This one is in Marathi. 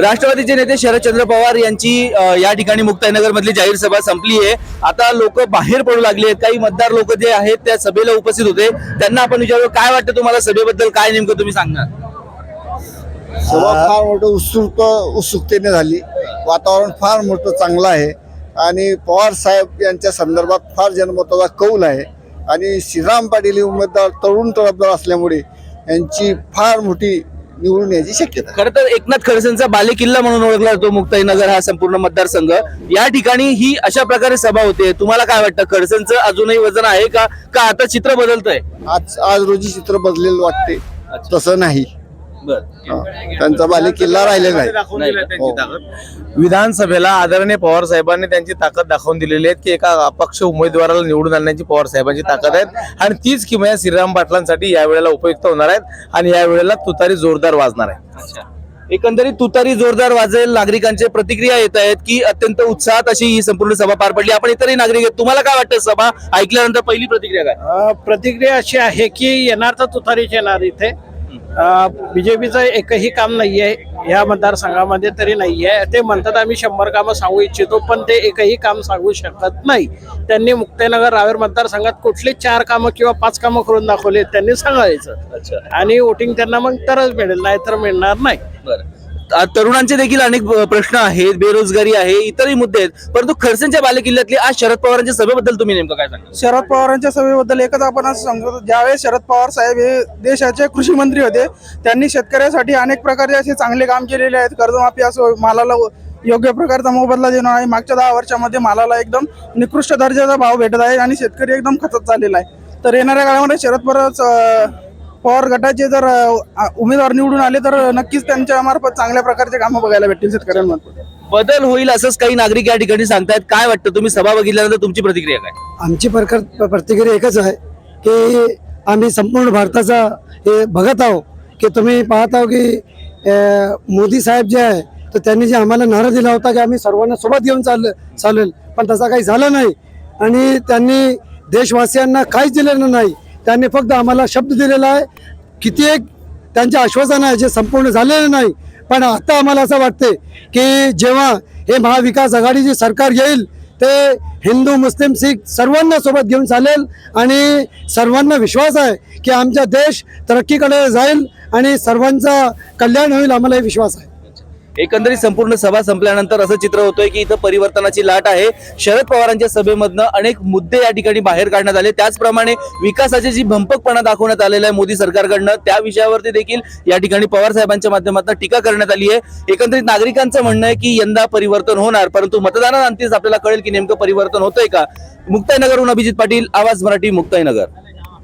राष्ट्रवादीचे नेते शरदचंद्र पवार यांची या ठिकाणी मुक्ताईनगर मधली जाहीर सभा संपली आहे. आता लोक बाहेर पडू लागले आहेत. काही मतदार लोक जे आहेत त्या सभेला उपस्थित होते. त्यांना आपण विचारू काय वाटतं तुम्हाला सभेबद्दल? काय नेमकं तुम्ही सांगणार? सभा फार मोठं उत्सुक उत्सुकतेने झाली. वातावरण फार मोठं चांगलं आहे. आणि पवार साहेब यांच्या संदर्भात फार जनमताचा कौल आहे. आणि श्रीराम पाटील हे उमेदवार तरुण तरफदार असल्यामुळे यांची फार मोठी निवडून यायची शक्यता. खरं तर एकनाथ खडसेंचा बालेकिल्ला म्हणून ओळखला जातो मुक्ताईनगर हा संपूर्ण मतदारसंघ. या ठिकाणी ही अशा प्रकारे सभा होते. तुम्हाला काय वाटतं खडसेंचं अजूनही वजन आहे का? का आता चित्र बदलतंय? आज आज रोजी चित्र बदलेलं वाटते. तसं नाही. त्यांचा बाले किल्ला राहिलेला आहे हो. विधानसभेला आदरणीय पवार साहेबांनी त्यांची ताकद दाखवून दिलेली आहे की एका अपक्ष उमेदवाराला निवडून आणण्याची पवार साहेबांची ताकद आहे आणि तीच किमया श्रीराम पाटलांसाठी या वेळेला उपयुक्त होणार आहेत आणि या वेळेला तुतारी जोरदार वाजणार आहे. अच्छा. एकंदरीत तुतारी जोरदार वाजेल नागरिकांचे प्रतिक्रिया येत आहेत की अत्यंत उत्साहात अशी ही संपूर्ण सभा पार पडली. आपण इतरही नागरिक आहेत. तुम्हाला काय वाटतं सभा? ऐकल्यानंतर पहिली प्रतिक्रिया काय? प्रतिक्रिया अशी आहे की येणार तर तुतारीच येणार इथे. बीजेपीचं एकही काम नाहीये या मतदारसंघामध्ये तरी नाहीये. ते म्हणतात आम्ही शंभर कामं सांगू इच्छितो पण ते एकही काम सांगू शकत नाही. त्यांनी मुक्ताईनगर रावेर मतदारसंघात कुठले चार कामं किंवा पाच कामं करून दाखवले त्यांनी सांगायचं. अच्छा. आणि वोटिंग त्यांना मग तरच मिळेल नाही तर मिळणार नाही. तरुणांचे देखील अनेक प्रश्न आहेत बेरोजगारी आहे इतरही मुद्दे आहेत. परंतु खडसेंच्या बालेकिल्ल्यातले आज शरद पवारांच्या सभेबद्दल तुम्ही नेमकं काय सांगा शरद पवारांच्या सभेबद्दल एकच आपण असं सांगतो ज्यावेळेस शरद पवार साहेब हे देशाचे कृषी मंत्री होते त्यांनी शेतकऱ्यासाठी अनेक प्रकारचे असे चांगले काम केलेले आहेत. कर्जमाफी असो मालाला योग्य प्रकारचा मोबदला देणं आहे. मागच्या दहा वर्षामध्ये मालाला एकदम निकृष्ट दर्जाचा भाव भेटत आहे आणि शेतकरी एकदम खचत चाललेला आहे. तर येणाऱ्या काळामध्ये शरद पवार पवार गटाचे जर अ, उमेदवार निवडून आले तर नक्कीच त्यांच्या मार्फत चांगल्या प्रकारचे कामं बघायला भेटतील शेतकऱ्यांमार्फत. बदल होईल असंच काही नागरिक या ठिकाणी सांगतायत. काय वाटतं? तुम्ही सभा बघितल्यानंतर तुमची प्रतिक्रिया काय? आमची प्रकार प्रतिक्रिया एकच आहे की आम्ही संपूर्ण भारताचा हे बघत आहो की तुम्ही पाहत आहो की अं, मोदी साहेब जे आहे तर त्यांनी जे आम्हाला नारा दिला होता की आम्ही सर्वांना सोबत घेऊन चाल चालेल. पण तसा काही झालं नाही. आणि त्यांनी देशवासियांना काहीच दिलेलं नाही. त्यांनी फक्त आम्हाला शब्द दिलेला आहे. किती एक त्यांचे आश्वासन आहे जे संपूर्ण झालेलं नाही पण आता आम्हाला असं वाटते की जेव्हा हे महाविकास आघाडीचे सरकार येईल ते हिंदू मुस्लिम शीख सर्वांना सोबत घेऊन चालेल आणि सर्वांना विश्वास आहे की आमचा देश तरक्कीकडे जाईल आणि सर्वांचा कल्याण होईल आम्हाला विश्वास आहे. एकंदरीत संपूर्ण सभा संपल्यानंतर असं चित्र होतंय की इथं परिवर्तनाची लाट आहे. शरद पवारांच्या सभेमधनं अनेक मुद्दे या ठिकाणी बाहेर काढण्यात आले. त्याचप्रमाणे विकासाची जी भंपकपणा दाखवण्यात आलेला आहे मोदी सरकारकडनं त्या विषयावरती देखील या ठिकाणी पवार साहेबांच्या माध्यमातून टीका करण्यात आली आहे. एकंदरीत नागरिकांचं म्हणणं आहे की यंदा परिवर्तन होणार परंतु मतदानानंतरच आपल्याला कळेल की नेमकं परिवर्तन होतंय का? मुक्ताईनगरहून अभिजित पाटील आवाज मराठी मुक्ताईनगर